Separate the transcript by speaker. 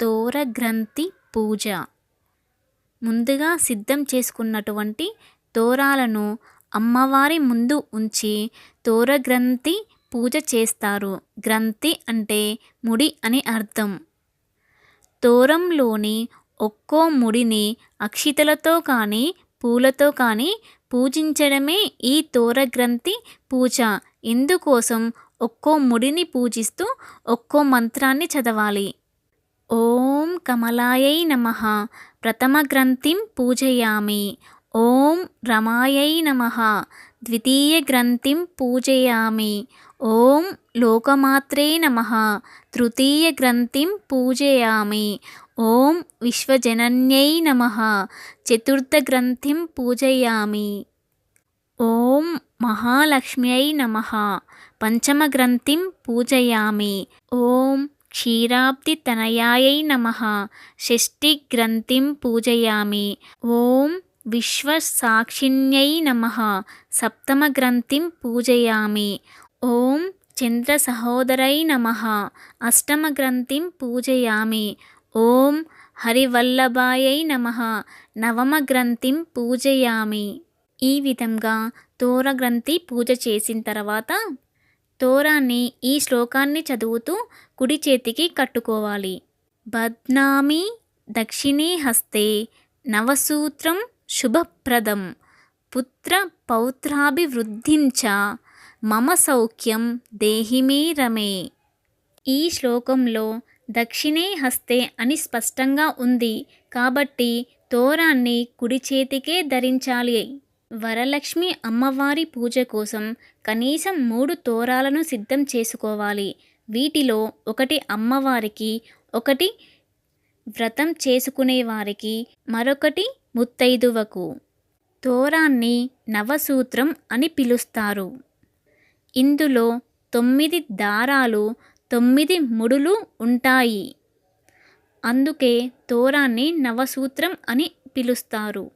Speaker 1: తోరగ్రంథి పూజ. ముందుగా సిద్ధం చేసుకున్నటువంటి తోరాలను అమ్మవారి ముందు ఉంచి తోరగ్రంథి పూజ చేస్తారు. గ్రంథి అంటే ముడి అని అర్థం. తోరంలోని ఒక్కో ముడిని అక్షితలతో కానీ పూలతో కానీ పూజించడమే ఈ తోరగ్రంథి పూజ. ఇందుకోసం ఒక్కో ముడిని పూజిస్తూ ఒక్కో మంత్రాన్ని చదవాలి. ఓం కమలాయై నమ. ప్రథమగ్రంథిం పూజయామి. ఓం రమాయై నమ. ద్వితీయ గ్రంథిం పూజయామి. ఓం లోకమాత్రే నమ. తృతీయ గ్రంథిం పూజయామి. ఓం విశ్వజనన్యై నమ. చతుర్థగ్రంథిం పూజయామి. ఓం మహాలక్ష్మ్యై నమ. పంచమగ్రంథిం పూజయామి. ఓం క్షీరాబ్దితనయాయై నమ షష్ఠిగ్రంథిం పూజయామి ఓం విశ్వసాక్షిణ్యై నమ సప్తమగ్రంథిం పూజయామి ఓం చంద్రసహోదరై నమ అష్టమగ్రంథిం పూజయామి ఓం హరివల్లభాయై నమ నవమగ్రంథిం పూజయామి ఈ విధంగా తోరగ్రంథి పూజ చేసిన తర్వాత తోరాన్ని ఈ శ్లోకాన్ని చదువుతూ కుడి చేతికి కట్టుకోవాలి. బద్నామి దక్షిణే హస్తే నవసూత్రం శుభప్రదం పుత్ర పౌత్రాభివృద్ధించ మమ సౌఖ్యం దేహిమే రమే. ఈ శ్లోకంలో దక్షిణే హస్తే అని స్పష్టంగా ఉంది కాబట్టి తోరాన్ని కుడి చేతికే ధరించాలి. వరలక్ష్మి అమ్మవారి పూజ కోసం కనీసం మూడు తోరాలను సిద్ధం చేసుకోవాలి. వీటిలో ఒకటి అమ్మవారికి ఒకటి వ్రతం చేసుకునే వారికి మరొకటి ముత్తైదువకు. తోరాన్ని నవసూత్రం అని పిలుస్తారు. ఇందులో తొమ్మిది దారాలు తొమ్మిది ముడులు ఉంటాయి. అందుకే తోరాన్ని నవసూత్రం అని పిలుస్తారు.